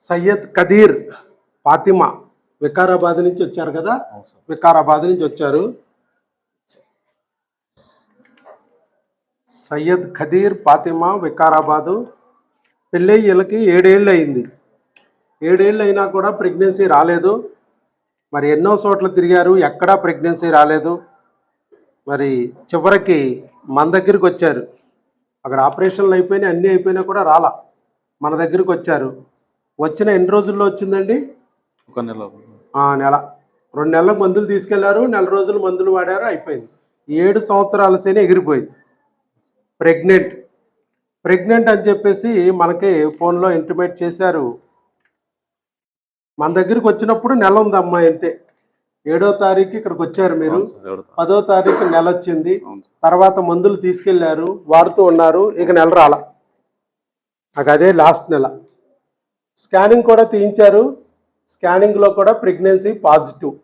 సయ్యద్ కదీర్ ఫాతిమా వికారాబాద్ నుంచి వచ్చారు కదా? వికారాబాద్ నుంచి వచ్చారు. సయ్యద్ ఖదీర్ ఫాతిమా వికారాబాదు పెళ్ళి వీళ్ళకి ఏడేళ్ళు అయింది ఏడేళ్ళు అయినా కూడా ప్రెగ్నెన్సీ రాలేదు. మరి ఎన్నో చోట్ల తిరిగారు ఎక్కడా ప్రెగ్నెన్సీ రాలేదు. మరి చివరికి మన దగ్గరికి వచ్చారు. అక్కడ ఆపరేషన్లు అయిపోయినాయి అన్నీ అయిపోయినా కూడా రాలా. మన దగ్గరికి వచ్చారు. వచ్చిన ఎన్ని రోజుల్లో వచ్చిందండి? ఒక నెల ఆ, నెల. రెండు నెలలకు మందులు తీసుకెళ్ళారు నెల రోజులు మందులు వాడారు అయిపోయింది. ఏడు సంవత్సరాల సేనే ఎగిరిపోయింది. ప్రెగ్నెంట్. ప్రెగ్నెంట్ అని చెప్పేసి మనకి ఫోన్లో ఇంటిమేట్ చేశారు. మన దగ్గరికి వచ్చినప్పుడు నెల ఉంది అమ్మాయి అంతే. ఏడో తారీఖు ఇక్కడికి వచ్చారు మీరు. పదో తారీఖు నెల వచ్చింది. తర్వాత మందులు తీసుకెళ్ళారు వాడుతూ ఉన్నారు ఇక నెల రాల. నాకు అదే లాస్ట్ నెల. స్కానింగ్ కూడా తీయించారు. స్కానింగ్లో కూడా ప్రెగ్నెన్సీ పాజిటివ్.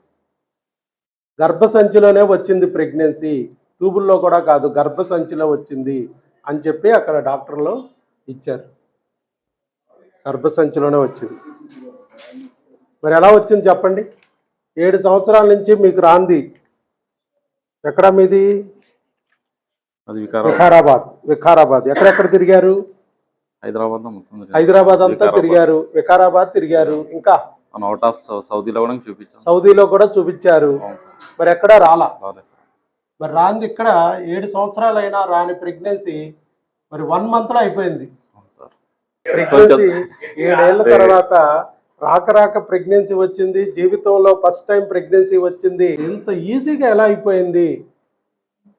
గర్భసంచిలోనే వచ్చింది ప్రెగ్నెన్సీ. ట్యూబుల్లో కూడా కాదు గర్భసంచిలో వచ్చింది అని చెప్పి అక్కడ డాక్టర్లు ఇచ్చారు. గర్భసంచిలోనే వచ్చింది. మరి ఎలా వచ్చింది చెప్పండి? ఏడు సంవత్సరాల నుంచి మీకు రాంది. ఎక్కడ మీది? వికారాబాద్. వికారాబాద్. ఎక్కడెక్కడ తిరిగారు? హైదరాబాద్. హైదరాబాద్ అంతా. తిరిగారు వికారాబాద్ తిరిగారు. ఇంకా అవుట్ ఆఫ్ సౌదీలో కూడా చూపించాం. సౌదీలో కూడా చూపించారు. మరి ఎక్కడ రాలా? మరి రాంది ఇక్కడ ఏడు సంవత్సరాలైనా రాని ప్రెగ్నెన్సీ మరి వన్ మంత్లో అయిపోయింది ప్రెగ్నెన్సీ ఏడేళ్ళ తర్వాత రాక రాక ప్రెగ్నెన్సీ వచ్చింది. జీవితంలో ఫస్ట్ టైం ప్రెగ్నెన్సీ వచ్చింది. ఇంత ఈజీగా ఎలా అయిపోయింది?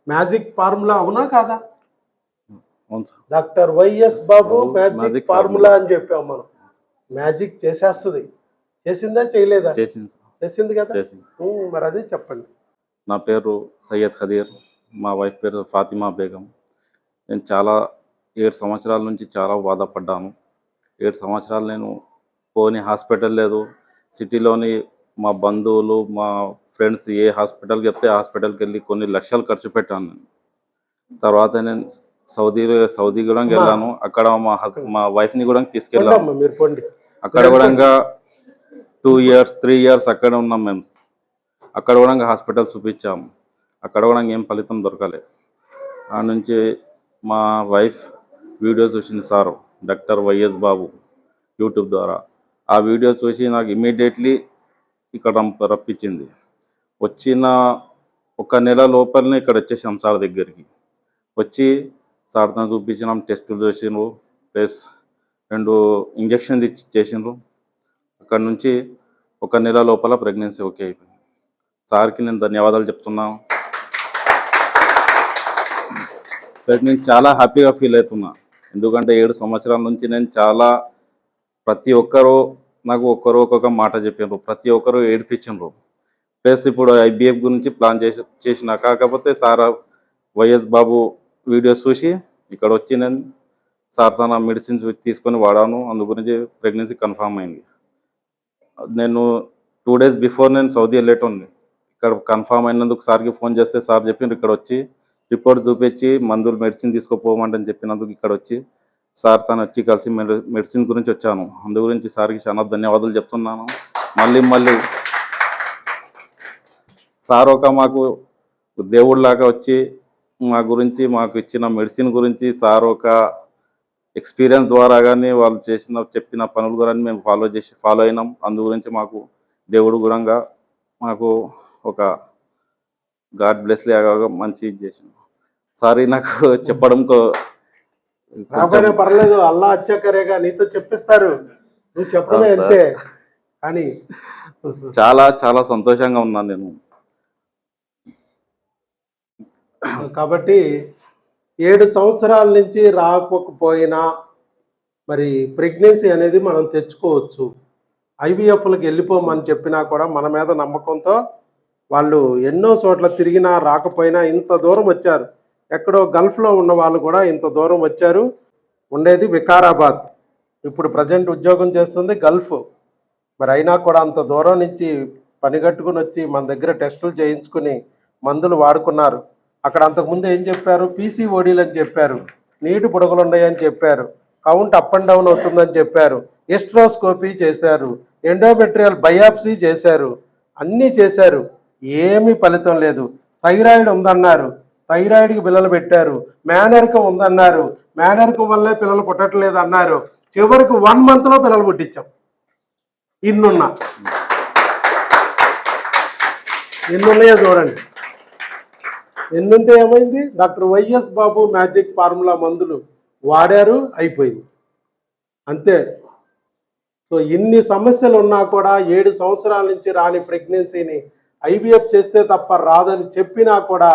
మ్యాజిక్ ఫార్ములా అవునా కాదా? Doctor YS Babu magic formula. అని చెప్పాం మనం. మ్యాజిక్ చేసేస్తుంది. చేసిందా చేయలేదా? చేసింది కదా? మరి అదే చెప్పండి. నా పేరు సయ్యద్ ఖదీర్. మా వైఫ్ పేరు ఫాతిమా బేగం. నేను చాలా ఏడు సంవత్సరాల నుంచి చాలా బాధపడ్డాను. ఏడు సంవత్సరాలు నేను పోని హాస్పిటల్ లేదు. సిటీలోని మా బంధువులు మా ఫ్రెండ్స్ ఏ హాస్పిటల్కి చెప్తే హాస్పిటల్కి వెళ్ళి కొన్ని లక్షలు ఖర్చు పెట్టాను నేను. తర్వాత నేను సౌదీ సౌదీ కూడా వెళ్ళాను అక్కడ మా మా వైఫ్ని కూడా తీసుకెళ్ళాను పోండమ్మా, మీరు పోండి. అక్కడ కూడా టూ ఇయర్స్ త్రీ ఇయర్స్ అక్కడ ఉన్నాం మేము. అక్కడ కూడా హాస్పిటల్ చూపించాము. అక్కడ కూడా ఏం ఫలితం దొరకలే. ఆ నుంచి మా వైఫ్ వీడియో చూసింది sir doctor YS Babu YouTube ద్వారా. ఆ వీడియో చూసి నాకు ఇమీడియట్లీ ఇక్కడ రంప- రప్పించింది. వచ్చిన ఒక నెల లోపలనే ఇక్కడ వచ్చేసాం సార్ దగ్గరికి. వచ్చి సార్తో చూపించినాం టెస్టులు చేసినారు ప్లస్ రెండు ఇంజక్షన్లు ఇచ్చి చేసిండ్రు. అక్కడ నుంచి ఒక నెల లోపల ప్రెగ్నెన్సీ ఓకే అయిపోయింది. సార్కి నేను ధన్యవాదాలు చెప్తున్నాను ప్లస్ నేను చాలా హ్యాపీగా ఫీల్ అవుతున్నా. ఎందుకంటే ఏడు సంవత్సరాల నుంచి నేను చాలా ప్రతి ఒక్కరూ నాకు ఒక్కరు ఒక్కొక్క మాట చెప్పినారు ప్రతి ఒక్కరు ఏడిపించిండ్రు ప్లస్ ఇప్పుడు ఐబిఎఫ్ గురించి ప్లాన్ చేసి చేసిన కాకపోతే సార్ వైఎస్ బాబు వీడియోస్ చూసి ఇక్కడ వచ్చి నేను సార్ తన మెడిసిన్స్ తీసుకొని వాడాను. అందు గురించి ప్రెగ్నెన్సీ కన్ఫామ్ అయింది. నేను టూ డేస్ బిఫోర్ నేను సౌదీ వెళ్ళేటోంది ఇక్కడ కన్ఫామ్ అయినందుకు సార్కి ఫోన్ చేస్తే సార్ చెప్పిండ్రు ఇక్కడ వచ్చి రిపోర్ట్ చూపించి మందులు మెడిసిన్ తీసుకోపోమంటని చెప్పినందుకు ఇక్కడ వచ్చి సార్ తను వచ్చి కలిసి మెడిసిన్ గురించి వచ్చాను. అందు గురించి సార్కి చాలా ధన్యవాదాలు చెప్తున్నాను. మళ్ళీ మళ్ళీ సార్ ఒక మాకు దేవుడిలాగా వచ్చి మా గురించి మాకు ఇచ్చిన మెడిసిన్ గురించి సార్ ఒక ఎక్స్పీరియన్స్ ద్వారా కానీ వాళ్ళు చేసిన చెప్పిన పనులు కూడా మేము ఫాలో చేసి ఫాలో అయినాం. అందు గురించి మాకు దేవుడు గుణంగా మాకు ఒక గాడ్ బ్లెస్ లాగా మంచి ఇది చేసిండు. సారీ నాకు చెప్పడం రాబోయే పర్లేదు అల్లా అచ్చాకరేగా నీతో చెప్పిస్తారు. నువ్వు చెప్పడమే సార్. అంతే. కానీ చాలా చాలా సంతోషంగా ఉన్నాను నేను. కాబట్టి ఏడు సంవత్సరాల నుంచి రాకపోయినా మరి ప్రెగ్నెన్సీ అనేది మనం తెచ్చుకోవచ్చు. ఐవీఎఫ్లకు వెళ్ళిపోమని చెప్పినా కూడా మన మీద నమ్మకంతో వాళ్ళు ఎన్నో చోట్ల తిరిగినా రాకపోయినా ఇంత దూరం వచ్చారు. ఎక్కడో గల్ఫ్లో ఉన్న వాళ్ళు కూడా ఇంత దూరం వచ్చారు. ఉండేది వికారాబాద్. ఇప్పుడు ప్రజెంట్ ఉద్యోగం చేస్తుంది గల్ఫ్. మరి అయినా కూడా అంత దూరం నుంచి పనిగట్టుకుని వచ్చి మన దగ్గర టెస్టులు చేయించుకుని మందులు వాడుకున్నారు. అక్కడ అంతకుముందు ఏం చెప్పారు? పీసీఓడీలు అని చెప్పారు. నీటి బుడగలు ఉన్నాయని చెప్పారు. కౌంట్ అప్ అండ్ డౌన్ అవుతుందని చెప్పారు. ఎస్ట్రోస్కోపీ చేశారు. ఎండోమెట్రియల్ బయాప్సీ చేశారు. అన్నీ చేశారు. ఏమీ ఫలితం లేదు. థైరాయిడ్ ఉందన్నారు. థైరాయిడ్కి పిల్లలు పెట్టారు. మేనరికం ఉందన్నారు. మేనరికం వల్లే పిల్లలు పుట్టట్లేదు అన్నారు. చివరికి వన్ మంత్లో పిల్లలు పుట్టించాం. ఇన్నున్నా. ఇన్నున్నాయో చూడండి. ఎన్నుంటే ఏమైంది? Doctor YS Babu magic formula మందులు వాడారు అయిపోయింది. అంతే. సో ఇన్ని సమస్యలు ఉన్నా కూడా ఏడు సంవత్సరాల నుంచి రాని ప్రెగ్నెన్సీని ఐవీఎఫ్ చేస్తే తప్ప రాదని చెప్పినా కూడా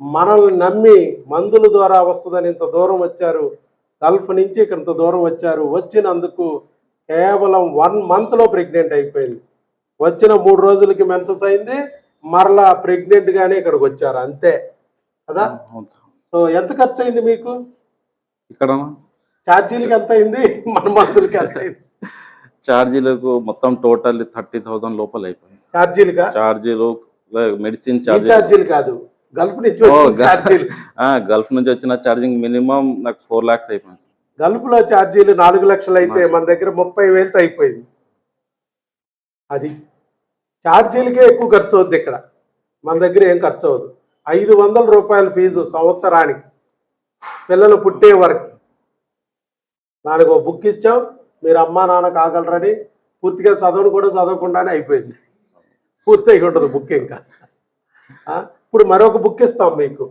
మనల్ని నమ్మి మందుల ద్వారా వస్తుందని ఇంత దూరం వచ్చారు. గల్ఫ్ నుంచి ఇక్కడ ఇంత దూరం వచ్చారు. వచ్చినందుకు కేవలం వన్ మంత్లో ప్రెగ్నెంట్ అయిపోయింది. వచ్చిన మూడు రోజులకి మెన్సెస్ అయింది. మరలా ప్రెగ్నెంట్గానే ఇక్కడికి వచ్చారు. అంతే. కదా? సో ఎంత ఖర్చు అయింది మీకు? ఇక్కడ ఛార్జీలకి ఎంత అయింది? మన మందులకి ఎంత అయింది ఛార్జీలకు మొత్తం టోటల్ థర్టీ థౌసండ్ లోపల అయిపోయింది ఛార్జీలుగా? ఛార్జీలు మెడిసిన్ ఛార్జీలు. కాదు గల్ఫ్ నుంచి గల్ఫ్ నుంచి వచ్చిన ఛార్జింగ్ మినిమం నాకు ఫోర్ లాక్స్ అయిపోయింది. గల్ఫ్లో ఛార్జీలు నాలుగు లక్షలు అయితే. మన దగ్గర ముప్పై వేలతో అయిపోయింది. అది. ఛార్జీలకే ఎక్కువ ఖర్చు అవుద్ది ఇక్కడ. మన దగ్గర ఏం ఖర్చు అవ్వదు ఐదు వందల రూపాయల ఫీజు సంవత్సరానికి పిల్లలు పుట్టే వరకు. దానికి ఒక బుక్ ఇచ్చాం మీరు అమ్మా నాన్న కాగలరని పూర్తిగా చదవను కూడా చదవకుండానే అయిపోయింది. పూర్తి ఉండదు బుక్ ఇంకా. ఇప్పుడు మరొక బుక్ ఇస్తాం మీకు.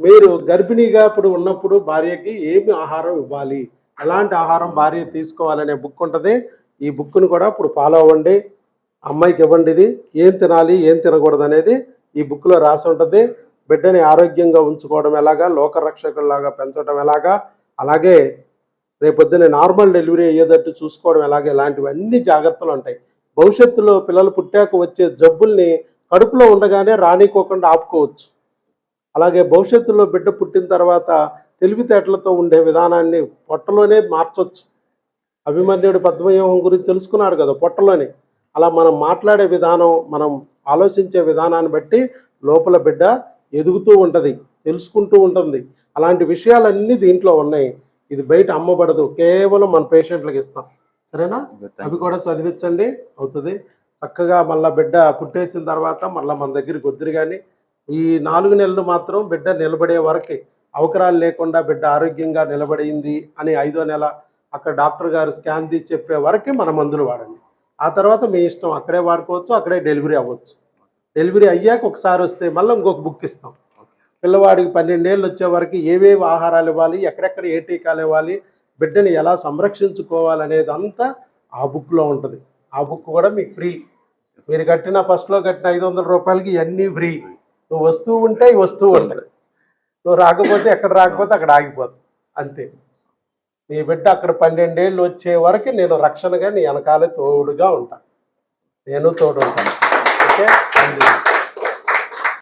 మీరు గర్భిణీగా ఇప్పుడు ఉన్నప్పుడు భార్యకి ఏమి ఆహారం ఇవ్వాలి? ఎలాంటి ఆహారం భార్య తీసుకోవాలనే బుక్ ఉంటుంది. ఈ బుక్ను కూడా ఇప్పుడు ఫాలో అవ్వండి. అమ్మాయికి ఇవ్వండి ఇది ఏం తినాలి ఏం తినకూడదు అనేది ఈ బుక్లో రాసి ఉంటుంది. బిడ్డని ఆరోగ్యంగా ఉంచుకోవడం ఎలాగా? లోకరక్షకుల్లాగా పెంచడం ఎలాగా? అలాగే రేపొద్దున నార్మల్ డెలివరీ అయ్యేటట్టు చూసుకోవడం ఎలాగే? ఇలాంటివన్నీ జాగ్రత్తలు ఉంటాయి. భవిష్యత్తులో పిల్లలు పుట్టాక వచ్చే జబ్బుల్ని కడుపులో ఉండగానే రానికోకుండా ఆపుకోవచ్చు. అలాగే భవిష్యత్తులో బిడ్డ పుట్టిన తర్వాత తెలివితేటలతో ఉండే విధానాన్ని పొట్టలోనే మార్చవచ్చు అభిమన్యుడు పద్మవ్యూహం గురించి తెలుసుకున్నాడు కదా పొట్టలోనే. అలా మనం మాట్లాడే విధానం మనం ఆలోచించే విధానాన్ని బట్టి లోపల బిడ్డ ఎదుగుతూ ఉంటుంది తెలుసుకుంటూ ఉంటుంది. అలాంటి విషయాలన్నీ దీంట్లో ఉన్నాయి. ఇది బయట అమ్మబడదు కేవలం మన పేషెంట్లకు ఇస్తాం. సరేనా? అవి కూడా చదివించండి అవుతుంది. చక్కగా మళ్ళా బిడ్డ పుట్టేసిన తర్వాత మళ్ళీ మన దగ్గరికి వద్దురు కానీ ఈ నాలుగు నెలలు మాత్రం బిడ్డ నిలబడే వరకే అవకరాలు లేకుండా బిడ్డ ఆరోగ్యంగా నిలబడింది అని ఐదో నెల అక్కడ డాక్టర్ గారు స్కాన్ తీసి చెప్పే వరకే మన మందులు వాడండి. ఆ తర్వాత మీ ఇష్టం అక్కడే వాడుకోవచ్చు అక్కడే డెలివరీ అవ్వచ్చు. డెలివరీ అయ్యాక ఒకసారి వస్తే మళ్ళీ ఇంకొక బుక్ ఇస్తాం. పిల్లవాడికి పన్నెండేళ్ళు వచ్చే వరకు ఏవేవి ఆహారాలు ఇవ్వాలి ఎక్కడెక్కడ ఏ టీకాలు ఇవ్వాలి బిడ్డని ఎలా సంరక్షించుకోవాలనేది అంతా ఆ బుక్లో ఉంటుంది. ఆ బుక్ కూడా మీకు ఫ్రీ. మీరు కట్టిన ఫస్ట్లో కట్టిన ఐదు వందల రూపాయలకి ఇవన్నీ ఫ్రీ. నువ్వు వస్తూ ఉంటే ఇవి వస్తూ ఉంటాయి నువ్వు రాకపోతే ఎక్కడ రాకపోతే అక్కడ ఆగిపోతుంది అంతే. నీ బిడ్డ అక్కడ పన్నెండేళ్ళు వచ్చే వరకు నేను రక్షణగా నీ వెనకాలే తోడుగా ఉంటాను నేను తోడు ఉంటాను ఓకే